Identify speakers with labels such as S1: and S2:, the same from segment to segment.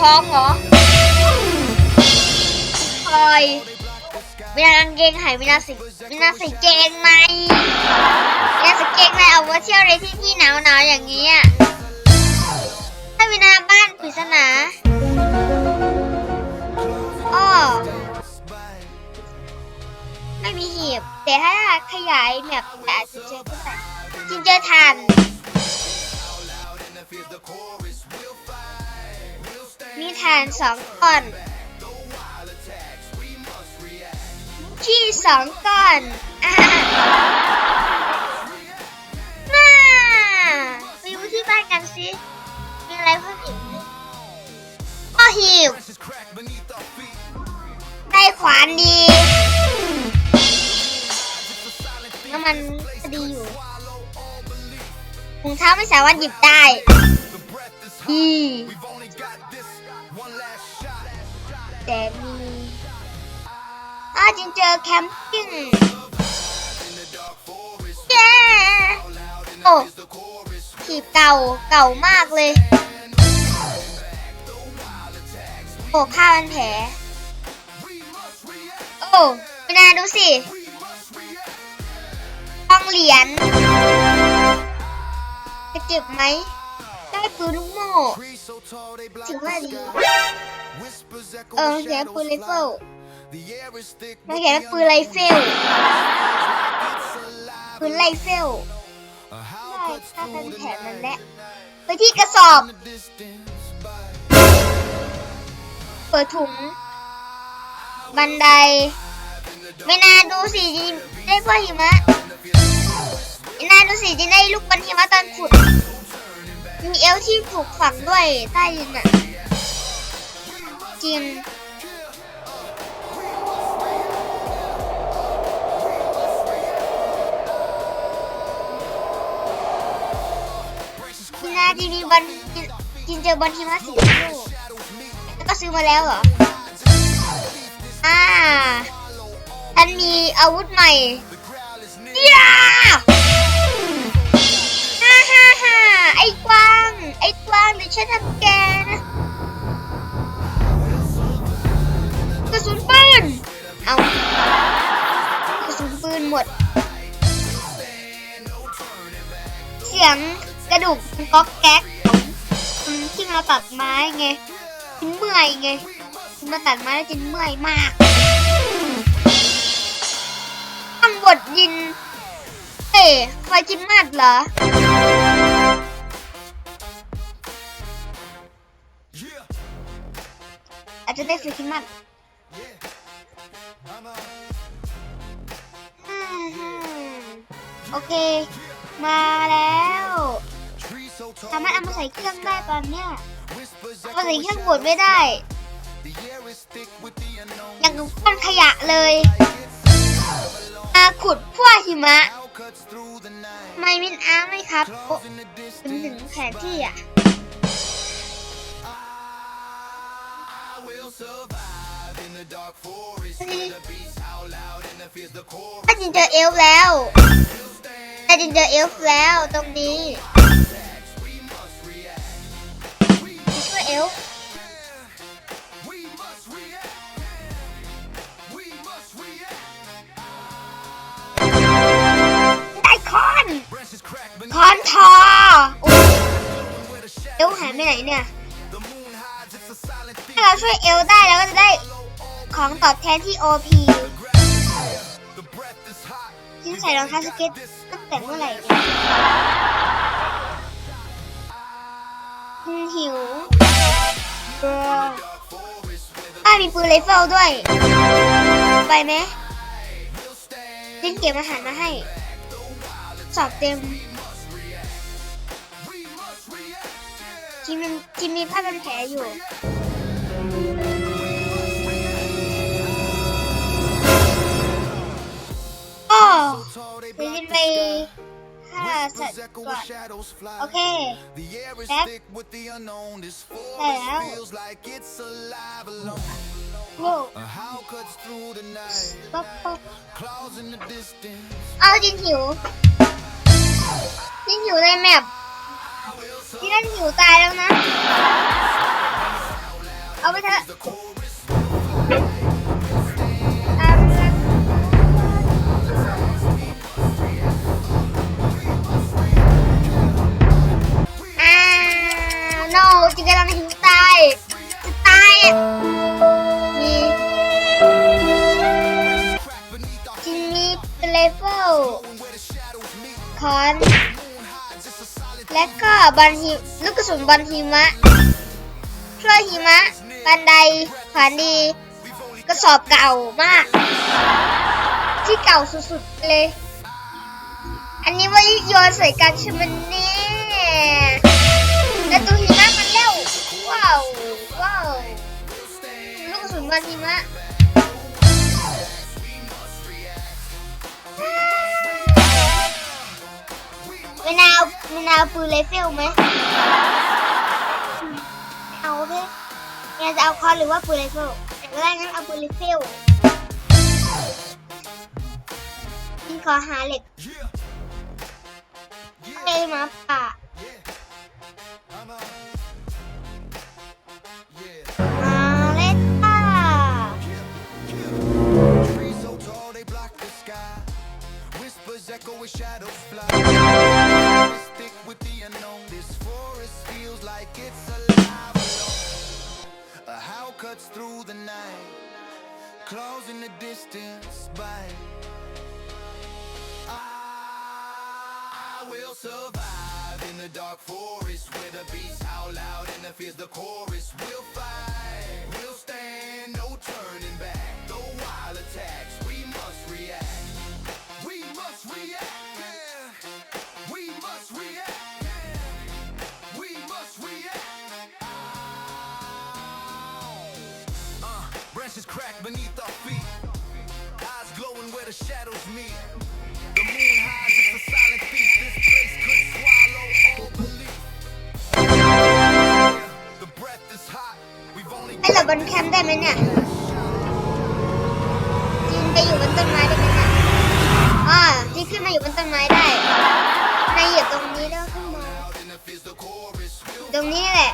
S1: พร้อมเหรอคอยวินากางเกงหายวินาสิวินาใส่เกงในวินาใส่เกงในเอาไว้เที่ยวในที่ที่หนาวหนาวอย่างนี้อะถ้าวินาบ้านปริศนาอ้อไม่มีหีบ แต่ถ้าขยายแมปแต่อาจจะเจอขึ้นไปจินเจอทันมี ฐานสองก้อนขี้สองก้อนมาไปดูที่บ้านกันสิ มีอะไรเพิ่มอีกไหมอ้อหิวได้ขวานดีน้ำมันดีอยู่ถุงเท้าไม่สามารถหยิบได้ดี แต่มีอ้าจริงเจอแคมปิ้งเย้โอ้ขีบเก่าเก่ามากเลย โอ้ผ้ามันแผลโอ้ไม่น่าดูสิห้องเหรียญจะเก็บไหมได้ปืนลูกโม่ถือว่าดี เออมันเขียนปืนไรเฟิลมันเขียนว่าปืนไรเฟิลปืนไรเฟิลได้ถ้าเป็นแถมมันแหละไปที่กระสอบ เปิดถุง บันได ไม่น่าดูสิจินได้พวกหิมะไม่น่าดูสิจินได้ลูกบอลหิมะตอนขุด มีเอลที่ถูกฝังด้วยใต้ดินอะ จริงจินนาจีมีบอลจินจินเจอบอลหิมะสีชมพูแล้วก็ซื้อมาแล้วเหรอ อ่าฉันมีอาวุธใหม่ย่าฮ่าฮ่าฮ่าไอ้กวาง ไอ้กวางเดี๋ยวฉันทำแก กระสุนปืน เอากระสุนปืนหมด เสียงกระดูกก๊อกแก๊กที่มาตัดไม้ไงฉันเมื่อยไงฉันมาตัดไม้แล้วฉันเมื่อยมากตั้งบทยินเอ๋ไฟจิมมัดเหรออาจจะได้ไฟจิมมัด โอเค มาแล้วสามารถเอามาใส่เครื่องได้ตอนเนี้ยเอามาใส่เครื่องบดไม่ได้อย่างกับก้อนขยะเลยมาขุดพวกหิมะ ไม่มินอ้าไหมครับโอ้เป็นถึงแผนที่อะถ้าจินเจอเอลแล้ว ถ้าจินเจอเอลฟ์แล้วตรงนี้ช่วยเอลฟ์ได้คอนคอนทอเอลฟ์หายไปไหนเนี่ยถ้าเราช่วยเอลฟ์ได้เราก็จะได้ของตอบแทนที่ OP ฉันใส่รองเท้าสเก็ต แต่เมื่อไหร่เนี่ยฉันหิวเอออ้ามีปืนไรเฟิลด้วย ไปไหมจินเก็บอาหารมาให้ สอบเต็มจิมมีจิมมีผ้าเป็นแผลอยู่โอ้ เดี๋ยวจินไปฆ่าสัตว์ก่อนโอเคแป๊บได้แล้วโว้ป๊อปป๊อปเอาจินหิวจินหิวในแมปที่นั่นหิวตายแล้วนะ เอาไปเถอะ บอลหิลูกกระสุนบอลหิมะช่วยหิมะ บันไดผานดีกระสอบเก่ามาก ที่เก่าสุดๆเลย อันนี้ว่าโยนใส่กันใช่มเนี่แล้วตัวหิมะมันเร็วว้าวว้าวลูกกระสุนบอลหิมะ ไมะนาวมะนาวปืนไรเฟิลไหมเอาเพ่อยากจะเอาคอนหรือว่าปืนไรเฟิลก็ได้งั้นเอาปืนไรเฟิลพี่ขอหาเหล็กเลยมาป่ามาเล่นป่
S2: through the night. Claws in the distance bite. I will survive in the dark forest where the beasts howl loud and the fears the chorus. We'll fight. We've only
S1: ให้เราบนแคมป์ได้ไหมเนี่ยจินไปอยู่บนต้นไม้ได้ไหมเนี่ยอ๋อจินขึ้นมาอยู่บนต้นไม้ได้นายเหยียบตรงนี้แล้วขึ้นมา
S2: in the fears the chorus. We'll,
S1: ตรงนี้แหละ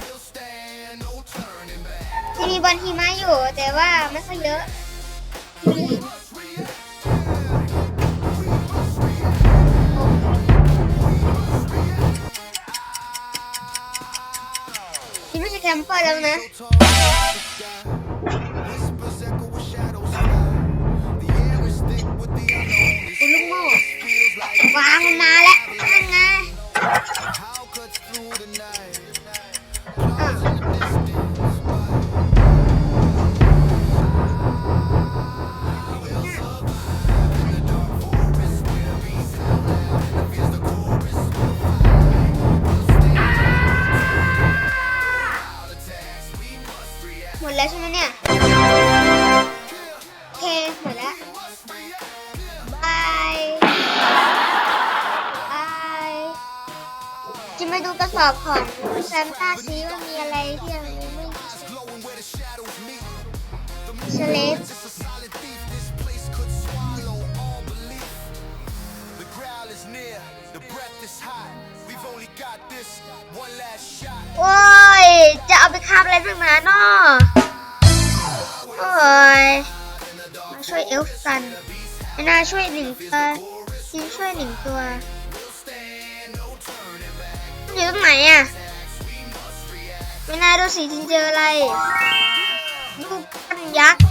S2: we'll stand, no turning back.
S1: ที่มีบอลหิมะอยู่แต่ว่าไม่ค่อยเยอะ ไม่ กันภาคนี้ว่ามีอะไรที่ยังไม่เฉล
S2: ฟ
S1: โอ้ย จะเอาไปคาบอะไรสักงนาเนาะโอ้ย มาช่วยเอลฟ์กันนาช่วยหนึ่งตัวซินช่วยหนึ่งตัวอยู่ตรงไหนอะ ไม่น่าดูสีจินเจออะไรลูกปั้นยักษ์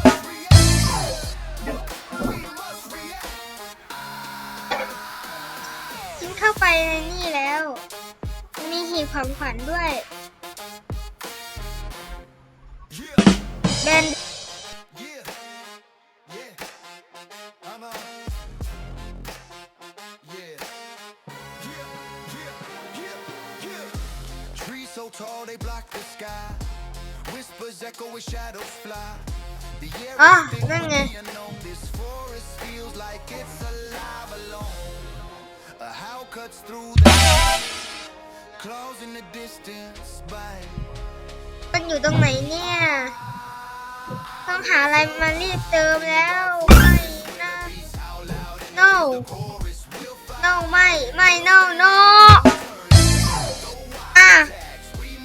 S1: จินเข้าไปในนี่แล้ว มีหีบของขวัญด้วย เดิน
S2: night. Claws in the distance bite.
S1: มันอยู่ตรงไหนเนี่ย ต้องหาอะไรมารีบเติมแล้วไม่นะ no no ไม่ไม่ no no อะ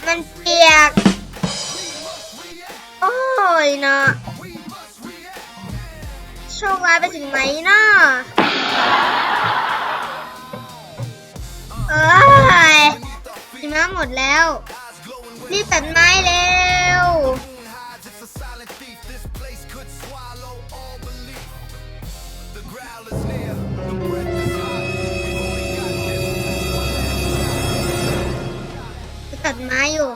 S1: มันเปียก โอ้ยนะโชคร้ายไปถึงไหนนะเอ้ยหิมาหมดแล้วรีบตัดไม้เร็วตัดไม้อยู่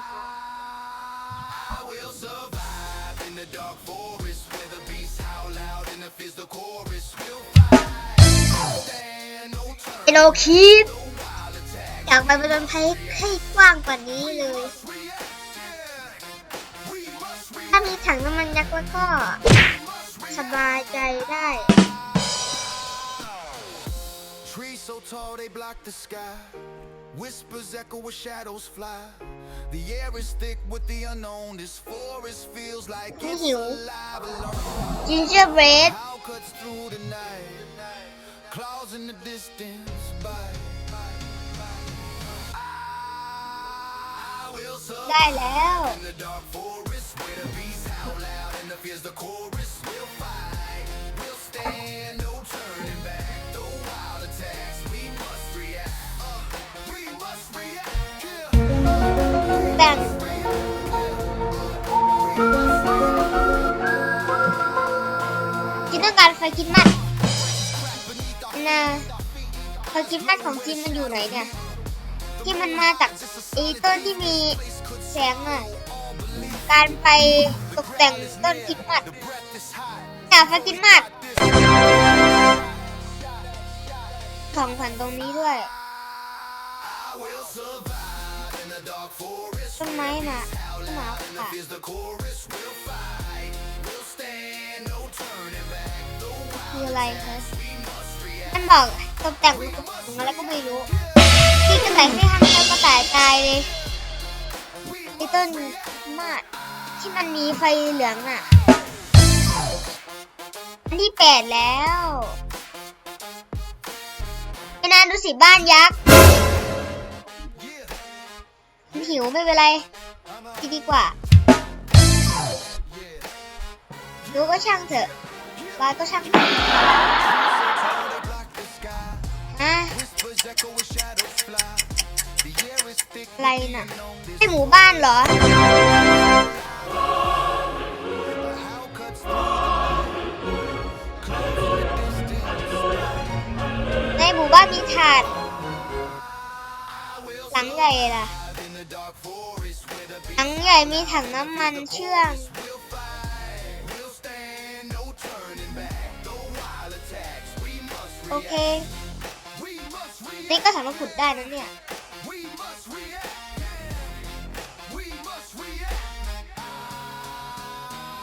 S2: no turn.
S1: เราคิดอยากไปประจนภัยให้กว้างกว่านี้เลย ถ้ามีถังน้ำมันยักษ์แล้วก็สบายใจได้
S2: Trees so tall they block the sky. Whispers echo where shadows fly. The air is thick with the unknown. This forest feels like it's
S1: Hiểu.
S2: alive alone.
S1: gingerbread
S2: How cuts through the night. Claws in the distance bite. I will survive
S1: ได้แล้ว
S2: in the dark forest where the beasts howl loud and the fears the chorus will fight. We'll stand, no turning back. The wild attacks, we must react. Uh, we must react. Yeah.
S1: แบ่งจินต้องการไฟคิดมัดน ไฟคิดมัดของจินมันอยู่ไหนเนี่ย ที่มันมาจากไอ้ต้นที่มีแสงอะการไปตกแต่งต้นคริดมัดแต่ไฟคิดมัดของขวัญตรงนี้ด้วยต้นไม้น่ะต้นไม้ค่ะคืออะไรคะ บอกตกแต่งมันตกแต่งอะไรก็ไม่รู้ที่กระต่ายไม่ทำแล้กระต่ายตายเลยไอ้ต้นมาดที่มันมีไฟเหลืองอะอันที่แปดแล้วไอ้นานดูสิบ้านยักษ์หิวไม่เป็นไรกินดีกว่าดูก็ช่างเถอะวายก็ช่างเถอะ อะไรนะ่ะให้หมู่บ้านเหรอ ในหมู่บ้านมีถาด หลังใหญ่ล่ะ หลังใหญ่มีถังน้ำมันเชื่องโอเค นี่ก็สามารถขุดได้นะเนี่ย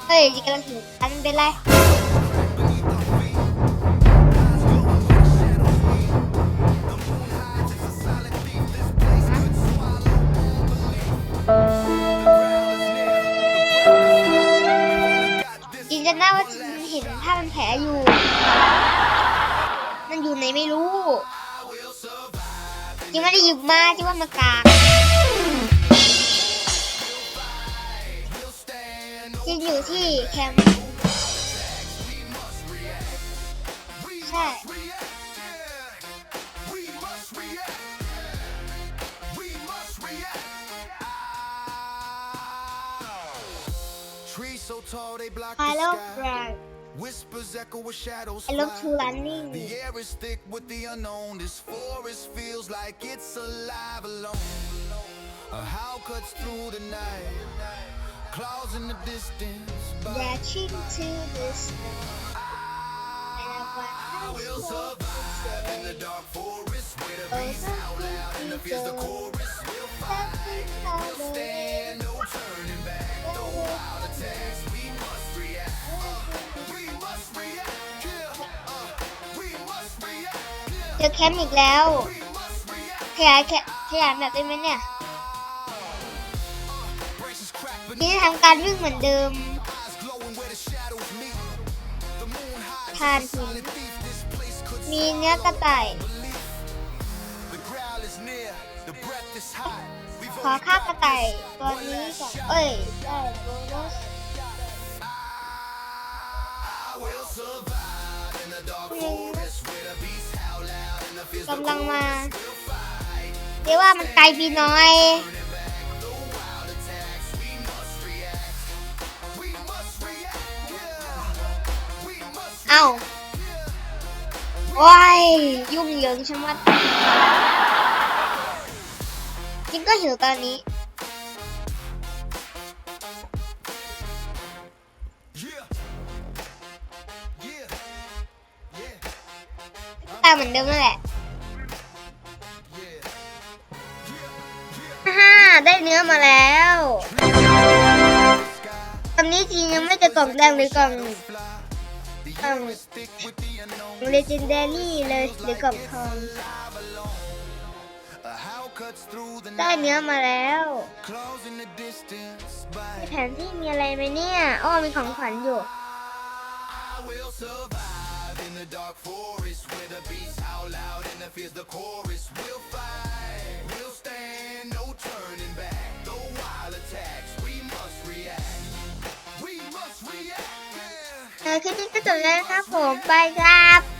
S1: เฮ้ยจิกำลังหิวอันเป็นไรจินจะได้ว่าจินเห็นถ้ามันแผลอยู่ มันอยู่ไหนไม่รู้ จินไม่ได้หยิบมาจินว่ามากากจินอยู่ที่แคมป์ใช่
S2: We must react. We must react. Trees so tall they block
S1: I love
S2: sky.
S1: run
S2: Whispers echo where shadows
S1: I love to running
S2: The air is thick with the unknown. This forest feels like it's alive alone. A howl cuts through the night. Claws in the distance. But
S1: Reaching to And I
S2: will survive in the dark forest where the beasts howl loud and the fears the chorus will fight. Stand,
S1: แคมป์อีกแล้ว ขยายแคขยายแบบได้ไหมเนี่ยนี่ทำการวิ่งเหมือนเดิมทานหินมีเนื้อกระต่าย ขอฆ่ากระต่ายตัวนี้ก่อนเอ้ย ได้โบนัส
S2: คุ
S1: กำลังมาเรียกว่ามันไกลไปหน่อยเอ้าโอ้ยยุ่งเหยิงชะมัดจริงก็หิวตอนนี้ตามเหมือนเดิมนั่นแหละ นื้อมาแล้วตอนนี้จริงยังไม่จะกล่องแดงหรือกล่องกล่องเลเจนดรี่เลยหรือกล่องทองได้เนื้อมาแล้วในแผนที่มีอะไรไหมเนี่ยอ้อมีของขวัญอยู่
S2: attacks, we must react. We must react.
S1: เออคลิปนี้ก็จบแล้วนะครับผม ไปครับ